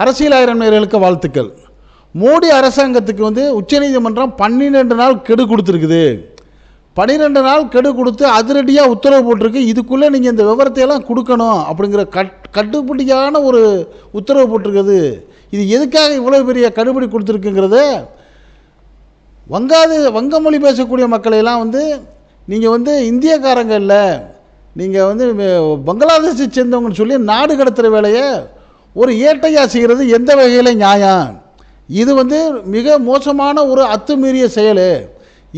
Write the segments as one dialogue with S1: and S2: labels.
S1: அரசியல் ஆயிரம் நேர்களுக்கு வாழ்த்துக்கள். மோடி அரசாங்கத்துக்கு வந்து உச்சநீதிமன்றம் பன்னிரெண்டு நாள் கெடு கொடுத்துருக்குது. பன்னிரெண்டு நாள் கெடு கொடுத்து அதிரடியாக உத்தரவு போட்டிருக்கு. இதுக்குள்ளே நீங்கள் இந்த விவரத்தையெல்லாம் கொடுக்கணும் அப்படிங்கிற கட் கட்டுப்படியான ஒரு உத்தரவு போட்டிருக்குது. இது எதுக்காக இவ்வளோ பெரிய கடுபடி கொடுத்துருக்குங்கிறத வங்காது வங்க மொழி பேசக்கூடிய மக்களையெல்லாம் வந்து நீங்கள் வந்து இந்தியக்காரங்க இல்லை. நீங்கள் வந்து பங்களாதேஷை சேர்ந்தவங்கன்னு சொல்லி நாடு கடத்துகிற வேலையை ஒரு ஏட்டையா செய்கிறது எந்த வகையில் நியாயம்? இது வந்து மிக மோசமான ஒரு அத்துமீறிய செயல்.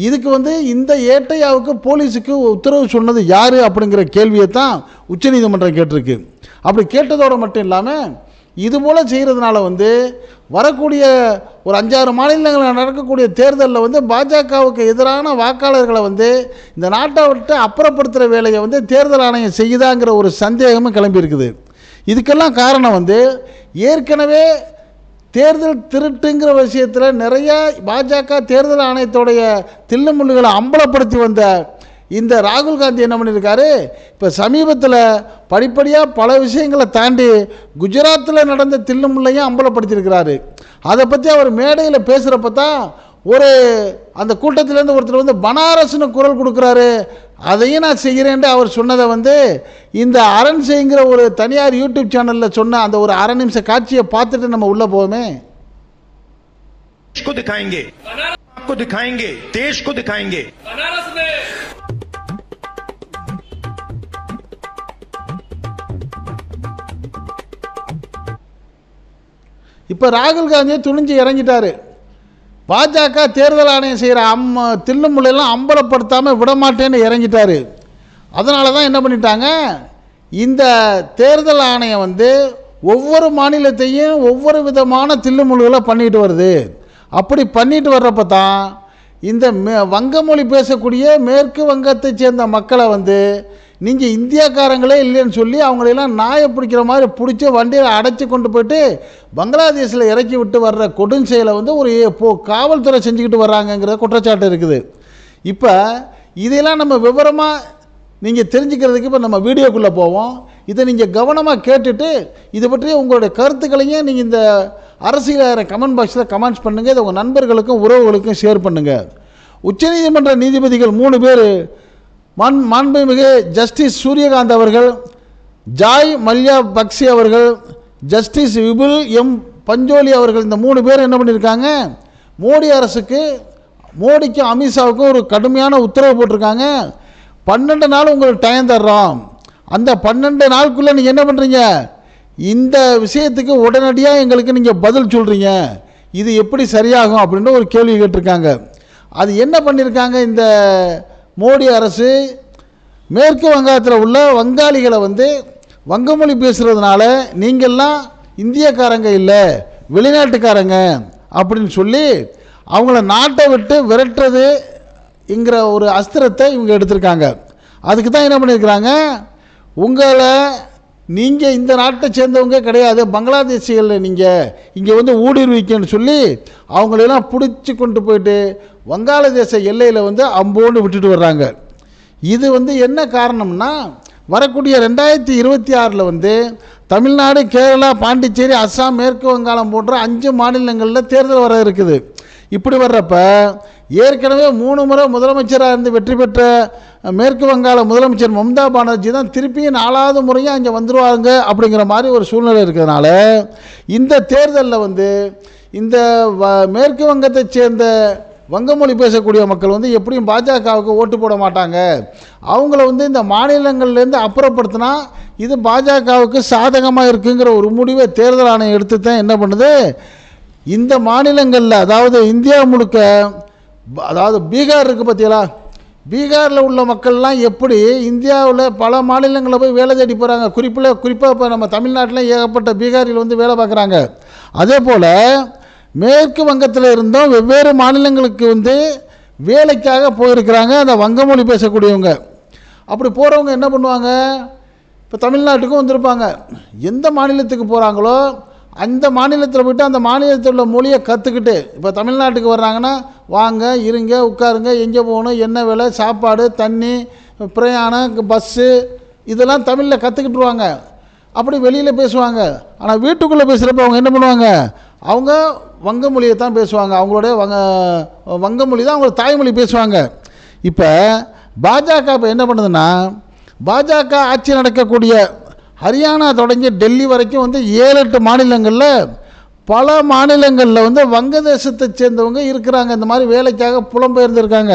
S1: இதுக்கு வந்து இந்த ஏட்டையாவுக்கு போலீஸுக்கு உத்தரவு சொன்னது யார் அப்படிங்கிற கேள்வியை தான் உச்சநீதிமன்றம் கேட்டிருக்கு. அப்படி கேட்டதோடு மட்டும் இல்லாமல் இது போல் செய்கிறதுனால வந்து வரக்கூடிய ஒரு அஞ்சாறு மாநிலங்களில் நடக்கக்கூடிய தேர்தலில் வந்து பாஜகவுக்கு எதிரான வாக்காளர்களை வந்து இந்த நாட்டை விட்டு அப்புறப்படுத்துகிற வேலையை வந்து தேர்தல் ஆணையம் செய்யுதாங்கிற ஒரு சந்தேகமும் கிளம்பியிருக்குது. இதுக்கெல்லாம் காரணம் வந்து ஏற்கனவே தேர்தல் திருட்டுங்கிற விஷயத்தில் நிறைய பாஜக தேர்தல் ஆணையத்துடைய தில்லுமுள்ளுகளை அம்பலப்படுத்தி வந்த இந்த ராகுல் காந்தி என்ன பண்ணியிருக்காரு? இப்போ சமீபத்தில் படிப்படியாக பல விஷயங்களை தாண்டி குஜராத்தில் நடந்த தில்லுமுள்ளையும் அம்பலப்படுத்தியிருக்கிறாரு. அதை பற்றி அவர் மேடையில் பேசுகிறப்ப தான் ஒரு அந்த கூட்டத்திலேருந்து ஒருத்தர் வந்து பனாரஸ்னு குரல் கொடுக்குறாரு அதையும் நான் செய்கிறேன்ட்டு அவர் சொன்னதை வந்து இந்த அரண் செய்ங்கிற ஒரு தனியார் யூடியூப் சேனலில் சொன்ன அந்த ஒரு அரை நிமிஷ காட்சியை பார்த்துட்டு நம்ம உள்ளே போவோமே
S2: देश को दिखाएंगे आपको दिखाएंगे देश को दिखाएंगे
S3: बनारस में
S1: இப்போ ராகுல் காந்தியை துணிஞ்சு இறங்கிட்டாரு பாஜக தேர்தல் ஆணையம் செய்கிற அம் தில்லுமுள்ளையெல்லாம் அம்பலப்படுத்தாமல் விடமாட்டேன்னு இறங்கிட்டாரு. அதனால தான் என்ன பண்ணிட்டாங்க? இந்த தேர்தல் ஆணையம் வந்து ஒவ்வொரு மாநிலத்தையும் ஒவ்வொரு விதமான தில்லுமுழுகளை பண்ணிட்டு வருது. அப்படி பண்ணிட்டு வர்றப்ப தான் இந்த மே வங்க மொழி பேசக்கூடிய மேற்கு வங்கத்தை சேர்ந்த மக்களை வந்து நீங்கள் இந்தியாக்காரங்களே இல்லைன்னு சொல்லி அவங்களெல்லாம் நாயை பிடிக்கிற மாதிரி பிடிச்சி வண்டியில் அடைச்சி கொண்டு போயிட்டு பங்களாதேஷில் இறக்கி விட்டு வர்ற கொடுஞ்செயலை வந்து ஒரு போ காவல்துறை செஞ்சுக்கிட்டு வர்றாங்கங்கிற குற்றச்சாட்டு இருக்குது. இப்போ இதையெல்லாம் நம்ம விவரமாக நீங்கள் தெரிஞ்சுக்கிறதுக்கு இப்போ நம்ம வீடியோக்குள்ளே போவோம். இதை நீங்கள் கவனமாக கேட்டுட்டு இதை பற்றி உங்களுடைய கருத்துக்களையும் நீங்கள் இந்த அரசியல் கமெண்ட் பாக்ஸில் கமெண்ட்ஸ் பண்ணுங்கள் இதை உங்கள் நண்பர்களுக்கும் உறவுகளுக்கும் ஷேர் பண்ணுங்கள் உச்சநீதிமன்ற நீதிபதிகள் மூணு பேர் மண் மாண்புமிகு ஜஸ்டிஸ் சூரியகாந்த் அவர்கள் ஜாய் மல்யா பக்சி அவர்கள் ஜஸ்டிஸ் விபுல் எம் பஞ்சோலி அவர்கள் இந்த மூணு பேர் என்ன பண்ணியிருக்காங்க மோடி அரசுக்கு மோடிக்கும் அமித்ஷாவுக்கும் ஒரு கடுமையான உத்தரவு போட்டிருக்காங்க. பன்னெண்டு நாள் உங்களுக்கு டைம் தர்றோம். அந்த பன்னெண்டு நாளுக்குள்ளே நீங்கள் என்ன பண்ணுறீங்க இந்த விஷயத்துக்கு உடனடியாக எங்களுக்கு நீங்கள் பதில் சொல்கிறீங்க இது எப்படி சரியாகும் அப்படின்ற ஒரு கேள்வி கேட்டிருக்காங்க. அது என்ன பண்ணியிருக்காங்க இந்த மோடி அரசு மேற்கு வங்காளத்தில் உள்ள வங்காளிகளை வந்து வங்கமொழி பேசுகிறதுனால நீங்கள்லாம் இந்தியக்காரங்க இல்லை வெளிநாட்டுக்காரங்க அப்படின்னு சொல்லி அவங்கள நாட்டை விட்டு விரட்டுறதுங்கிற ஒரு அஸ்திரத்தை இவங்க எடுத்திருக்காங்க. அதுக்கு தான் என்ன பண்ணியிருக்கிறாங்க? உங்களை நீங்கள் இந்த நாட்டை சேர்ந்தவங்க கிடையாது. பங்களாதேசிகளில் நீங்கள் இங்கே வந்து ஊடுருவிக்கன்னு சொல்லி அவங்களெல்லாம் பிடிச்சி கொண்டு போயிட்டு வங்காளதேச எல்லையில் வந்து அம்போன்னு விட்டுட்டு வர்றாங்க. இது வந்து என்ன காரணம்னா வரக்கூடிய ரெண்டாயிரத்தி இருபத்தி ஆறில் வந்து தமிழ்நாடு கேரளா பாண்டிச்சேரி அஸ்ஸாம் மேற்கு வங்காளம் போன்ற அஞ்சு மாநிலங்களில் தேர்தல் வர இருக்குது. இப்படி வர்றப்ப ஏற்கனவே மூணு முறை முதலமைச்சராக இருந்து வெற்றி பெற்ற மேற்கு வங்காள முதலமைச்சர் மம்தா பானர்ஜி தான் திருப்பியும் நாலாவது முறையும் அங்கே வந்துடுவாங்க அப்படிங்கிற மாதிரி ஒரு சூழ்நிலை இருக்கிறதுனால இந்த தேர்தலில் வந்து இந்த வ- மேற்கு வங்கத்தை சேர்ந்த வங்கமொழி பேசக்கூடிய மக்கள் வந்து எப்படியும் பாஜகவுக்கு ஓட்டு போட மாட்டாங்க. அவங்கள வந்து இந்த மாநிலங்கள்லேருந்து அப்புறப்படுத்தினா இது பாஜகவுக்கு சாதகமாக இருக்குங்கிற ஒரு முடிவை தேர்தல் ஆணையம் எடுத்து தான் என்ன பண்ணுது? இந்த மாநிலங்களில் அதாவது இந்தியா முழுக்க அதாவது பீகார் இருக்குது பார்த்தீங்களா பீகாரில் உள்ள மக்கள்லாம் எப்படி இந்தியாவில் பல மாநிலங்களில் போய் வேலை தேடி போகிறாங்க குறிப்பில் குறிப்பாக இப்போ நம்ம தமிழ்நாட்டில் ஏகப்பட்ட பீகாரில் வந்து வேலை பார்க்குறாங்க. அதே போல் மேற்கு வங்கத்தில் இருந்தும் வெவ்வேறு மாநிலங்களுக்கு வந்து வேலைக்காக போயிருக்கிறாங்க. அந்த வங்கமொழி பேசக்கூடியவங்க. அப்படி போகிறவங்க என்ன பண்ணுவாங்க? இப்போ தமிழ்நாட்டுக்கும் வந்திருப்பாங்க. எந்த மாநிலத்துக்கு போகிறாங்களோ அந்த மாநிலத்தில் போயிட்டு அந்த மாநிலத்தில் உள்ள மொழியை கற்றுக்கிட்டு இப்போ தமிழ்நாட்டுக்கு வர்றாங்கன்னா வாங்க இருங்க உட்காருங்க எங்கே போகணும் என்ன விலை சாப்பாடு தண்ணி பிரயாணம் பஸ்ஸு இதெல்லாம் தமிழில் கற்றுக்கிட்டுருவாங்க அப்படி வெளியில் பேசுவாங்க. ஆனால் வீட்டுக்குள்ளே பேசுகிறப்ப அவங்க என்ன பண்ணுவாங்க? அவங்க வங்க மொழியை தான் பேசுவாங்க. அவங்களுடைய வங்க வங்க மொழி தான் அவங்க தாய்மொழி பேசுவாங்க. இப்போ பாஜக இப்போ என்ன பண்ணுதுன்னா பாஜக ஆட்சி நடக்கக்கூடிய ஹரியானா தொடங்கி டெல்லி வரைக்கும் வந்து ஏழு எட்டு மாநிலங்களில் பல மாநிலங்களில் வந்து வங்கதேசத்தை சேர்ந்தவங்க இருக்கிறாங்க. இந்த மாதிரி வேலைக்காக புலம்பெயர்ந்திருக்காங்க.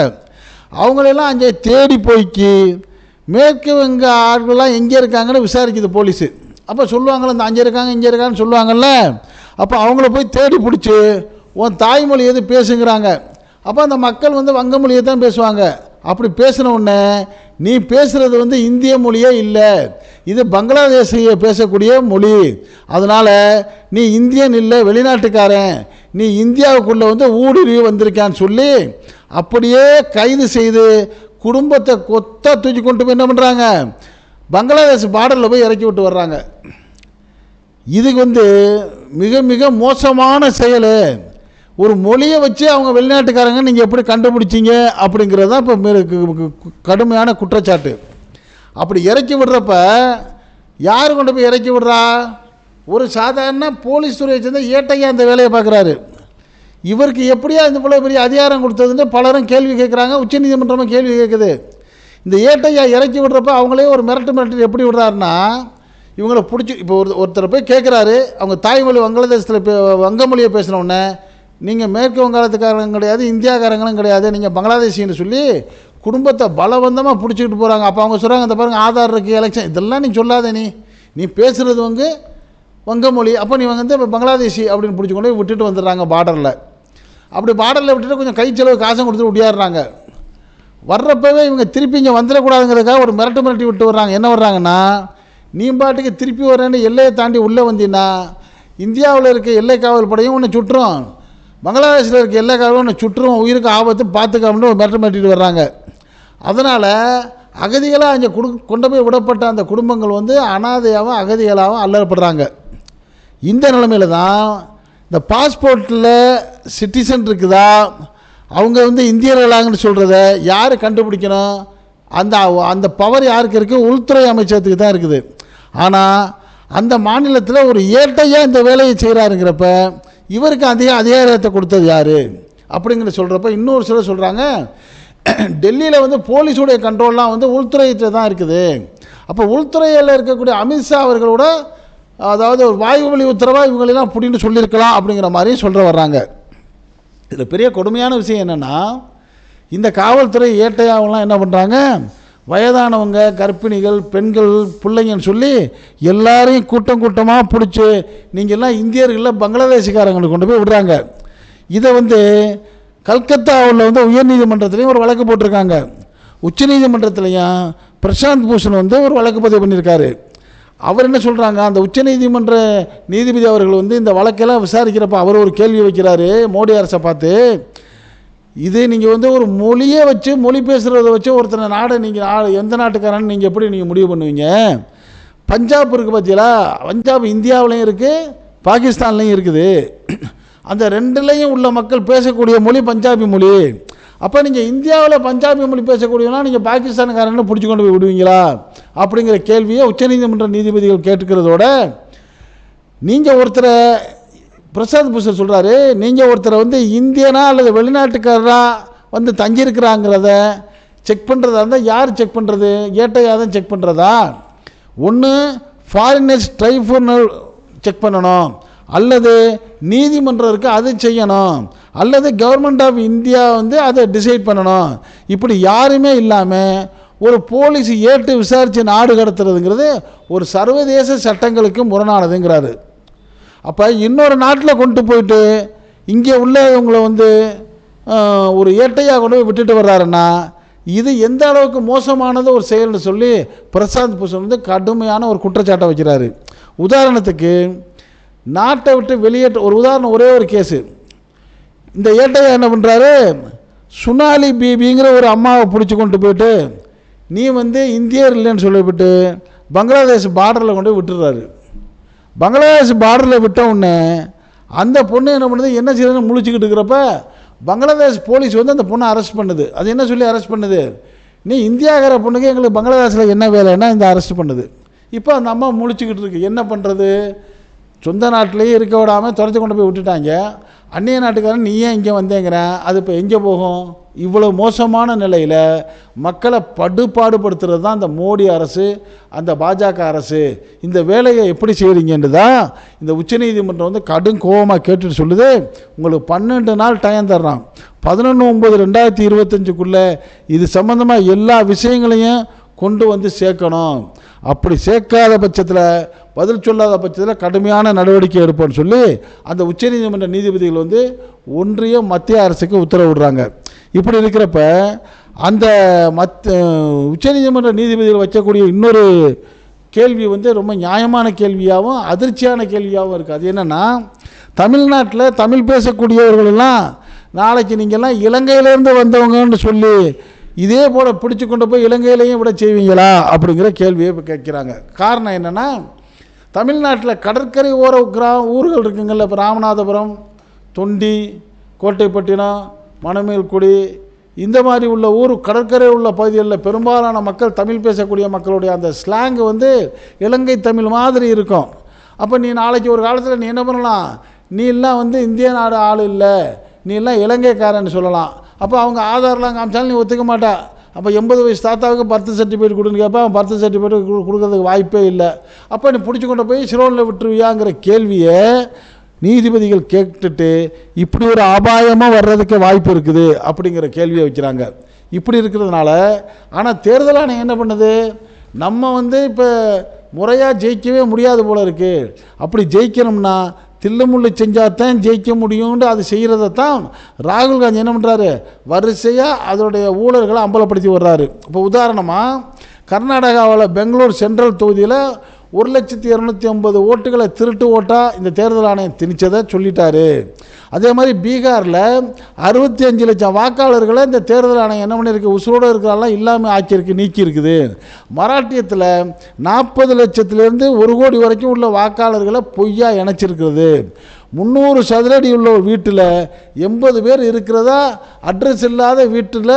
S1: அவங்களெல்லாம் அங்கே தேடி போய்க்கு மேற்கு வங்க ஆட்கள்லாம் எங்கே இருக்காங்கன்னு விசாரிக்குது போலீஸு. அப்போ சொல்லுவாங்கள்ல இந்த அங்கே இருக்காங்க இங்கே இருக்காங்கன்னு சொல்லுவாங்கள்ல அப்போ அவங்கள போய் தேடி பிடிச்சி உன் தாய்மொழி எது? பேசுங்கிறாங்க. அப்போ அந்த மக்கள் வந்து வங்க மொழியை தான் பேசுவாங்க. அப்படி பேசின உடனே நீ பேசுகிறது வந்து இந்திய மொழியே இல்லை. இது பங்களாதேஷிய பேசக்கூடிய மொழி. அதனால் நீ இந்தியன் இல்லை வெளிநாட்டுக்காரன். நீ இந்தியாவுக்குள்ளே வந்து ஊடுருவி வந்திருக்கான்னு சொல்லி அப்படியே கைது செய்து குடும்பத்தை கொத்த தூக்கி கொண்டு போய் என்ன பண்ணுறாங்க பங்களாதேஷ் பார்டரில் போய் இறக்கி விட்டு வர்றாங்க. இதுக்கு வந்து மிக மிக மோசமான செயல். ஒரு மொழியை வச்சு அவங்க வெளிநாட்டுக்காரங்க நீங்கள் எப்படி கண்டுபிடிச்சீங்க அப்படிங்கிறது தான் இப்போ கடுமையான குற்றச்சாட்டு. அப்படி இறக்கி விடுறப்ப யார் கொண்டு போய் இறக்கி விடுறா? ஒரு சாதாரண போலீஸ் துறையை சேர்ந்த ஏட்டையா அந்த வேலையை பார்க்குறாரு. இவருக்கு எப்படியா இந்த இவ்வளோ பெரிய அதிகாரம் கொடுத்ததுன்னு பலரும் கேள்வி கேட்குறாங்க உச்சநீதிமன்றமும் கேள்வி கேட்குது. இந்த ஏட்டையா இறக்கி விடுறப்ப அவங்களே ஒரு மிரட்டு மிரட்டு எப்படி விடுறாருன்னா இவங்கள பிடிச்சி இப்போ ஒரு ஒருத்தர் போய் கேட்குறாரு அவங்க தாய்மொழி வங்களாதேசத்தில் வங்க மொழியை பேசின உடனே நீங்கள் மேற்கு வங்காளத்துக்காரங்களும் கிடையாது இந்தியாக்காரங்களும் கிடையாது. நீங்கள் பங்களாதேஷின்னு சொல்லி குடும்பத்தை பலவந்தமாக பிடிச்சிக்கிட்டு போகிறாங்க அப்போ அவங்க சொல்கிறாங்க இந்த பாருங்கள் ஆதார் இருக்குது எலெக்ஷன் இதெல்லாம் நீ சொல்லாத நீ. நீ பேசுகிறது வந்து வங்க மொழி அப்போ நீ வந்து இப்போ பங்களாதேஷி அப்படின்னு பிடிச்சி கொண்டு போய் விட்டுட்டு வந்துடுறாங்க பார்டரில் அப்படி பார்டரில் விட்டுட்டு கொஞ்சம் கை செலவு காசும் கொடுத்துட்டு ஒடியாடுறாங்க வர்றப்பவே இவங்க திருப்பி இங்கே வந்துடக்கூடாதுங்கிறதுக்காக ஒரு மிரட்டு மிரட்டி விட்டு வர்றாங்க. என்ன வர்றாங்கன்னா நீ பாட்டுக்கு திருப்பி வரேன்னு எல்லையை தாண்டி உள்ளே வந்தீங்கன்னா இந்தியாவில் இருக்க எல்லை காவல் படையும் உன்னை சுட்டுரும். பங்களாதேஷில் இருக்க எல்லா காரணம் சுற்றும் உயிருக்கு ஆபத்து பார்த்துக்காமனு ஒரு மிரட்டு மிரட்டிட்டு வர்றாங்க. அதனால் அகதிகளாக அங்கே கொடு கொண்டு போய் விடப்பட்ட அந்த குடும்பங்கள் வந்து அனாதையாகவும் அகதிகளாகவும் அல்லப்படுறாங்க இந்த நிலைமையில தான் இந்த பாஸ்போர்ட்டில் சிட்டிசன் இருக்குதா? அவங்க வந்து இந்தியர்களாங்கன்னு சொல்கிறத யார் கண்டுபிடிக்கணும்? அந்த அந்த பவர் யாருக்கு இருக்குது உள்துறை அமைச்சகத்துக்கு தான் இருக்குது. ஆனால் அந்த மாநிலத்தில் ஒரு ஏட்டையாக இந்த வேலையை செய்கிறாருங்கிறப்ப இவருக்கு அதிக அதிகாரத்தை கொடுத்தது யார்? அப்படிங்கிற சொல்கிறப்ப இன்னொரு சிலர் சொல்கிறாங்க டெல்லியில் வந்து போலீஸுடைய கண்ட்ரோல்லாம் வந்து உள்துறையிட்ட தான் இருக்குது. அப்போ உள்துறையில் இருக்கக்கூடிய அமித்ஷா அவர்களோட அதாவது ஒரு வாயு வழி உத்தரவாக இவங்களெல்லாம் பிடின்னு சொல்லியிருக்கலாம் அப்படிங்கிற மாதிரி சொல்கிற வர்றாங்க. இதில் பெரிய கொடுமையான விஷயம் என்னென்னா இந்த காவல்துறை ஏட்டையாவெல்லாம் என்ன பண்ணுறாங்க வயதானவங்க கர்ப்பிணிகள் பெண்கள் பிள்ளைங்கன்னு சொல்லி எல்லாரையும் கூட்டம் கூட்டமாக பிடிச்சி நீங்கள் எல்லாம் இந்தியர்களில் பங்களாதேஷிக்காரங்களை கொண்டு போய் விடுறாங்க. இதை வந்து கல்கத்தாவில் வந்து உயர்நீதிமன்றத்துலேயும் ஒரு வழக்கு போட்டிருக்காங்க. உச்சநீதிமன்றத்துலேயும் பிரசாந்த் பூஷன் வந்து ஒரு வழக்கு பதிவு பண்ணியிருக்காரு. அவர் என்ன சொல்கிறாங்க அந்த உச்சநீதிமன்ற நீதிபதி அவர்கள் வந்து இந்த வழக்கெல்லாம் விசாரிக்கிறப்ப அவர் ஒரு கேள்வி வைக்கிறாரு மோடி அரசை பார்த்து. இது நீங்கள் வந்து ஒரு மொழியை வச்சு மொழி பேசுகிறத வச்சு ஒருத்தனை நாடை நீங்கள் எந்த நாட்டுக்காரன்னு நீங்கள் எப்படி நீங்கள் முடிவு பண்ணுவீங்க? பஞ்சாப் இருக்குது பார்த்தீங்களா பஞ்சாப் இந்தியாவிலையும் இருக்குது பாகிஸ்தான்லேயும் இருக்குது. அந்த ரெண்டுலேயும் உள்ள மக்கள் பேசக்கூடிய மொழி பஞ்சாபி மொழி. அப்போ நீங்கள் இந்தியாவில் பஞ்சாபி மொழி பேசக்கூடியவனா நீங்கள் பாகிஸ்தானுக்காரன்னு பிடிச்சி கொண்டு போய் விடுவீங்களா? அப்படிங்கிற கேள்வியை உச்சநீதிமன்ற நீதிபதிகள் கேட்டுக்கிறதோட நீங்கள் ஒருத்தரை பிரசாத் பூஷன் சொல்கிறாரு நீங்கள் ஒருத்தரை வந்து இந்தியனா அல்லது வெளிநாட்டுக்காரரா வந்து தங்கியிருக்கிறாங்கிறத செக் பண்ணுறதா இருந்தால் யார் செக் பண்ணுறது ஏட்டையாக தான் செக் பண்ணுறதா ஒன்று ஃபாரினர்ஸ் ட்ரைபுனல் செக் பண்ணணும். அல்லது நீதிமன்றம் இருக்குது அது செய்யணும். அல்லது கவர்மெண்ட் ஆஃப் இந்தியா வந்து அதை டிசைட் பண்ணணும். இப்படி யாருமே இல்லாமல் ஒரு போலீஸ் ஏட்டு விசாரித்து நாடு கடத்துறதுங்கிறது ஒரு சர்வதேச சட்டங்களுக்கு முரணானதுங்கிறாரு. அப்போ இன்னொரு நாட்டில் கொண்டு போயிட்டு இங்கே உள்ளவங்களை வந்து ஒரு ஏட்டையாக கொண்டு போய் விட்டுட்டு வர்றாருன்னா இது எந்த அளவுக்கு மோசமானது ஒரு செயல்னு சொல்லி பிரசாந்த் பூஷன் வந்து கடுமையான ஒரு குற்றச்சாட்டை வைக்கிறாரு. உதாரணத்துக்கு நாட்டை விட்டு வெளியேற்ற ஒரு உதாரணம் ஒரே ஒரு கேஸு. இந்த ஏட்டையா என்ன பண்ணுறாரு சுனாலி பீபிங்கிற ஒரு அம்மாவை பிடிச்சி கொண்டு போயிட்டு நீ வந்து இந்தியர் இல்லைன்னு சொல்லிவிட்டு பங்களாதேஷ் பார்டரில் கொண்டு போய் விட்டுறாரு பங்களாதேஷ் பார்டரில் விட்ட உடனே அந்த பொண்ணு என்ன பண்ணுது? என்ன செய்யறதுன்னு முழிச்சுக்கிட்டு இருக்கிறப்ப பங்களாதேஷ் போலீஸ் வந்து அந்த பொண்ணை அரெஸ்ட் பண்ணுது. அது என்ன சொல்லி அரெஸ்ட் பண்ணுது? நீ இந்தியாக்கார பொண்ணுக்கு எங்களுக்கு பங்களாதேஷில் என்ன வேலைன்னா இந்த அரெஸ்ட் பண்ணுது. இப்போ அந்த அம்மா முழிச்சுக்கிட்டு இருக்கு. என்ன பண்ணுறது சொந்த நாட்டிலேயே இருக்க விடாமல் துரத்தி கொண்டு போய் விட்டுட்டாங்க. அந்நிய நாட்டுக்காரன் நீ ஏன் இங்கே வந்தேங்கிறேன் அது இப்போ எங்கே போகும்? இவ்வளோ மோசமான நிலையில் மக்களை படுபாடுபடுத்துறது தான் அந்த மோடி அரசு அந்த பாஜக அரசு. இந்த வேலையை எப்படி செய்கிறீங்கன்னு தான் இந்த உச்சநீதிமன்றம் வந்து கடும் கோபமாக கேட்டுட்டு சொல்லுது. உங்களுக்கு பன்னெண்டு நாள் டைம் தர்றான். பதினொன்று ஒம்பது ரெண்டாயிரத்தி இருபத்தஞ்சுக்குள்ளே இது சம்மந்தமாக எல்லா விஷயங்களையும் கொண்டு வந்து சேர்க்கணும். அப்படி சேர்க்காத பட்சத்தில் பதில் சொல்லாத பட்சத்தில் கடுமையான நடவடிக்கை எடுப்போம்னு சொல்லி அந்த உச்சநீதிமன்ற நீதிபதிகள் வந்து ஒன்றிய மத்திய அரசுக்கு உத்தரவிடுறாங்க. இப்படி இருக்கிறப்ப அந்த மத் உச்சநீதிமன்ற நீதிபதிகள் வைக்கக்கூடிய இன்னொரு கேள்வி வந்து ரொம்ப நியாயமான கேள்வியாகவும் அதிர்ச்சியான கேள்வியாகவும் இருக்குது அது என்னென்னா தமிழ்நாட்டில் தமிழ் பேசக்கூடியவர்களெல்லாம் நாளைக்கு நீங்கள்லாம் இலங்கையிலேருந்து வந்தவங்கன்னு சொல்லி இதே போல் பிடிச்சி கொண்டு போய் இலங்கையிலையும் விட செய்வீங்களா அப்படிங்கிற கேள்வியை இப்போ கேட்குறாங்க. காரணம் என்னென்னா தமிழ்நாட்டில் கடற்கரை ஓர கிரா ஊர்கள் இருக்குங்கள்ல இப்போ ராமநாதபுரம் தொண்டி கோட்டைப்பட்டினம் மணமேல்குடி இந்த மாதிரி உள்ள ஊர் கடற்கரை உள்ள பகுதிகளில் பெரும்பாலான மக்கள் தமிழ் பேசக்கூடிய மக்களுடைய அந்த ஸ்லாங்கு வந்து இலங்கை தமிழ் மாதிரி இருக்கும். அப்போ நீ நாளைக்கு ஒரு காலத்தில் நீ என்ன பண்ணலாம்? நீ எல்லாம் வந்து இந்திய நாடு ஆள் இல்லை. நீ எல்லாம் இலங்கைக்காரன்னு சொல்லலாம். அப்போ அவங்க ஆதார்லாம் காமிச்சாலும் நீ ஒத்துக்க மாட்டா. அப்போ எண்பது வயசு தாத்தாவுக்கு பர்த் சர்டிஃபிகேட் கொடுன்னு கேட்பா அவன் பர்த் சர்டிஃபிகேட் கொடுக்கறதுக்கு வாய்ப்பே இல்லை. அப்போ நீ பிடிச்சி கொண்டு போய் சிரோனில் விட்டுருவியாங்கிற கேள்வியை நீதிபதிகள் கேட்டுட்டு இப்படி ஒரு அபாயமாக வர்றதுக்கு வாய்ப்பு இருக்குது அப்படிங்கிற கேள்வியை வைக்கிறாங்க. இப்படி இருக்கிறதுனால ஆனால் தேர்தல் ஆணையம் என்ன பண்ணுது? நம்ம வந்து இப்போ முறையாக ஜெயிக்கவே முடியாது போல இருக்குது அப்படி ஜெயிக்கணும்னா தில்லுமுள்ளு செஞ்சால் தான் ஜெயிக்க முடியும்னு அது செய்கிறத தான் ராகுல் காந்தி என்ன பண்ணுறாரு வரிசையாக அதோடைய ஊழல்களை அம்பலப்படுத்தி வர்றாரு. இப்போ உதாரணமாக கர்நாடகாவில் பெங்களூர் சென்ட்ரல் தொகுதியில் ஒரு லட்சத்தி இரநூத்தி ஐம்பது ஓட்டுகளை திருட்டு ஓட்டாக இந்த தேர்தல் ஆணையம் திணிச்சதை சொல்லிட்டாரு. அதே மாதிரி பீகாரில் அறுபத்தி அஞ்சு லட்சம் வாக்காளர்களை இந்த தேர்தல் ஆணையம் என்ன பண்ணியிருக்கு? உசுரோடு இருக்கிறாலாம் இல்லாமல் ஆக்கியிருக்கு நீக்கி இருக்குது மராட்டியத்தில் நாற்பது லட்சத்துலேருந்து ஒரு கோடி வரைக்கும் உள்ள வாக்காளர்களை பொய்யா இணைச்சிருக்கிறது. முந்நூறு சதுரடி உள்ள வீட்டில் எண்பது பேர் இருக்கிறதா? அட்ரஸ் இல்லாத வீட்டில்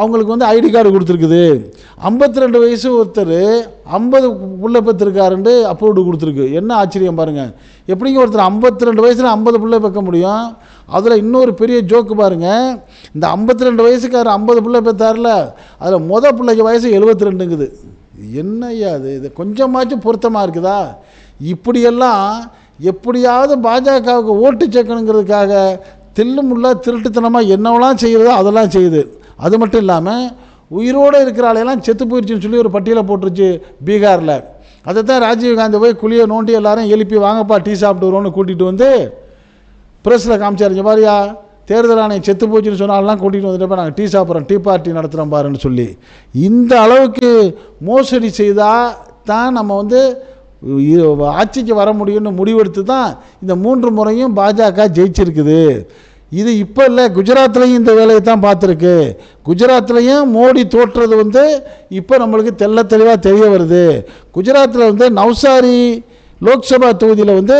S1: அவங்களுக்கு வந்து ஐடி கார்டு கொடுத்துருக்குது. ஐம்பத்தி ரெண்டு வயசு ஒருத்தர் ஐம்பது பிள்ளை பெற்றுருக்காருன்ட்டு அப்ரூவ்டு கொடுத்துருக்கு. என்ன ஆச்சரியம் பாருங்கள் எப்படிங்க ஒருத்தர் ஐம்பத்தி ரெண்டு வயசில் ஐம்பது பிள்ளை பெற்க முடியும்? அதில் இன்னொரு பெரிய ஜோக்கு பாருங்கள் இந்த ஐம்பத்தி ரெண்டு வயசுக்காரர் ஐம்பது பிள்ளை பெற்றார்ல அதில் முத பிள்ளைக்கு வயசு எழுபத்தி ரெண்டுங்குது என்னய்யா அது இது கொஞ்சமாச்சும் பொருத்தமாக இருக்குதா? இப்படியெல்லாம் எப்படியாவது பாஜகவுக்கு ஓட்டு சேர்க்கணுங்கிறதுக்காக தில்லுமுள்ளா திருட்டுத்தனமாக என்னவெல்லாம் செய்யுதோ அதெல்லாம் செய்யுது. அது மட்டும் இல்லாமல் உயிரோடு இருக்கிற ஆளையெல்லாம் செத்து போயிடுச்சுன்னு சொல்லி ஒரு பட்டியலை போட்டுருச்சு பீகாரில். அதை தான் ராஜீவ்காந்தி போய் குழியை நோண்டி எல்லாரும் எழுப்பி வாங்கப்பா டீ சாப்பிட்டு வருவோன்னு கூட்டிகிட்டு வந்து ப்ரெஸ்ஸில் காமிச்சார் இந்த பாரியா தேர்தல் ஆணையம் செத்து போச்சுன்னு சொன்னாலாம் கூட்டிகிட்டு வந்துட்டப்ப நாங்கள் டீ சாப்பிட்றோம் டீ பார்ட்டி நடத்துகிறோம் பாருன்னு சொல்லி. இந்த அளவுக்கு மோசடி செய்தால் தான் நம்ம வந்து ஆட்சிக்கு வர முடியும்னு முடிவெடுத்து தான் இந்த மூன்று முறையும் பாஜக ஜெயிச்சிருக்குது. இது இப்போ இல்லை குஜராத்லேயும் இந்த வேலையை தான் பார்த்துருக்கு. குஜராத்லேயும் மோடி தோற்றுறது வந்து இப்போ நம்மளுக்கு தெள்ள தெளிவாக தெரிய வருது. குஜராத்தில் வந்து நவ்சாரி லோக்சபா தொகுதியில் வந்து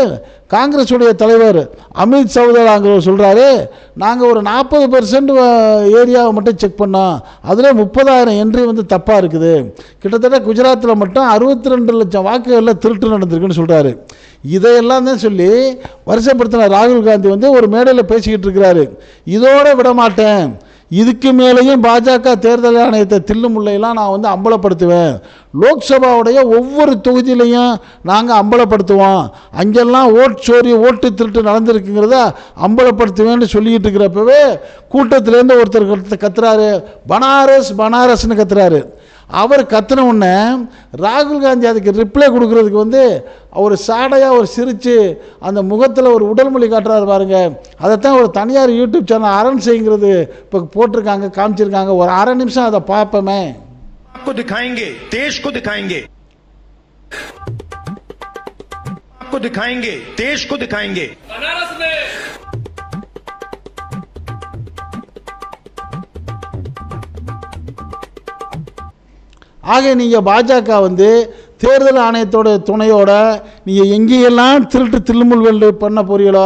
S1: காங்கிரஸுடைய தலைவர் அமித் சௌதாலாங்கிறவர் சொல்கிறாரு நாங்கள் ஒரு நாற்பது பெர்சன்ட் ஏரியாவை மட்டும் செக் பண்ணோம் அதில் முப்பதாயிரம் என்ட்ரி வந்து தப்பாக இருக்குது. கிட்டத்தட்ட குஜராத்தில் மட்டும் அறுபத்தி ரெண்டு லட்சம் வாக்குகளில் திருட்டு நடந்திருக்குன்னு சொல்கிறாரு இதையெல்லாம் தான் சொல்லி வருஷப்படுத்தின ராகுல் காந்தி வந்து ஒரு மேடையில் பேசிக்கிட்டு இருக்கிறாரு. இதோடு விட மாட்டேன் இதுக்கு மேலேயும் பாஜக தேர்தல் ஆணையத்தை தில்லு முல்லையெல்லாம் நான் வந்து அம்பலப்படுத்துவேன். லோக்சபாவுடைய ஒவ்வொரு தொகுதியிலையும் நாங்கள் அம்பலப்படுத்துவோம். அங்கெல்லாம் ஓட் சோரி ஓட்டு திருட்டு நடந்திருக்குங்கிறத அம்பலப்படுத்துவேன்னு சொல்லிக்கிட்டு இருக்கிறப்பவே கூட்டத்திலேருந்து ஒருத்தர் கத்துறாரு. பனாரஸ் பனாரஸ்னு கத்துறாரு. அவர் கத்தின உடனே ராகுல் காந்தி அதுக்கு ரிப்ளை கொடுக்கறதுக்கு வந்து அவர் சாடையாக ஒரு சிரித்து அந்த முகத்தில் ஒரு உடல் மொழி காட்டுறாரு பாருங்க அதைத்தான் ஒரு தனியார் யூடியூப் சேனல் அரண் செய்கிறது இப்போ போட்டிருக்காங்க காமிச்சிருக்காங்க ஒரு அரை நிமிஷம் அதை பார்ப்போமே
S2: आपको दिखाएंगे देश को दिखाएंगे आपको दिखाएंगे देश को दिखाएंगे
S3: बनारस में
S1: ஆக நீங்கள் பாஜக வந்து தேர்தல் ஆணையத்தோட துணையோட நீங்கள் எங்கேயெல்லாம் திருட்டு தில்லுமுல்கள் பண்ண போறீங்களோ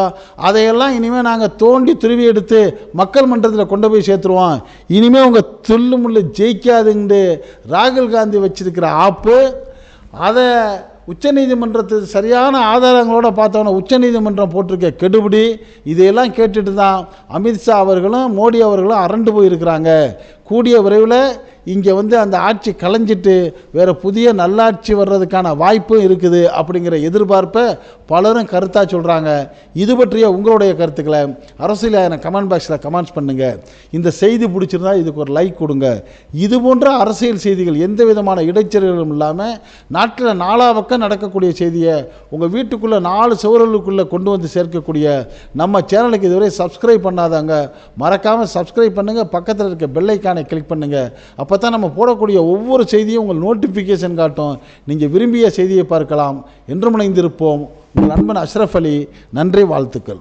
S1: அதையெல்லாம் இனிமேல் நாங்கள் தோண்டி துருவி எடுத்து மக்கள் மன்றத்தில் கொண்டு போய் சேர்த்துருவோம். இனிமேல் உங்கள் தில்லுமுள்ளு ஜெயிக்காதுன்னு ராகுல் காந்தி வச்சிருக்கிற ஆப்பு அதை உச்சநீதிமன்றத்து சரியான ஆதாரங்களோட பார்த்தோன்னா உச்சநீதிமன்றம் போட்டிருக்க கெடுபிடி இதையெல்லாம் கேட்டுட்டு தான் அமித்ஷா அவர்களும் மோடி அவர்களும் அரண்டு போயிருக்கிறாங்க. கூடிய விரைவில் இங்கே வந்து அந்த ஆட்சி கலைஞ்சிட்டு வேறு புதிய நல்லாட்சி வர்றதுக்கான வாய்ப்பும் இருக்குது அப்படிங்கிற எதிர்பார்ப்பை பலரும் கருத்தாக சொல்கிறாங்க இது பற்றிய உங்களுடைய கருத்துக்களை அரசியல் எனக்கு கமெண்ட் பாக்ஸில் கமெண்ட்ஸ் பண்ணுங்கள் இந்த செய்தி பிடிச்சிருந்தா இதுக்கு ஒரு லைக் கொடுங்க. இது போன்ற அரசியல் செய்திகள் எந்த விதமான இடைச்சல்களும் இல்லாமல் நாட்டில் நாலா பக்கம் நடக்கக்கூடிய செய்தியை உங்கள் வீட்டுக்குள்ளே நாலு சுவர்களுக்குள்ளே கொண்டு வந்து சேர்க்கக்கூடிய நம்ம சேனலுக்கு இதுவரை சப்ஸ்கிரைப் பண்ணாதாங்க மறக்காமல் சப்ஸ்கிரைப் பண்ணுங்கள் பக்கத்தில் இருக்க பெல்லைக்கானை கிளிக் பண்ணுங்கள் அப்போ தான் நம்ம போடக்கூடிய ஒவ்வொரு செய்தியும் உங்கள் நோட்டிஃபிகேஷன் காட்டும். நீங்கள் விரும்பிய செய்தியை பார்க்கலாம். என்று முனைந்திருப்போம் உங்கள் நண்பன் அஷ்ரஃப் அலி. நன்றி வாழ்த்துக்கள்.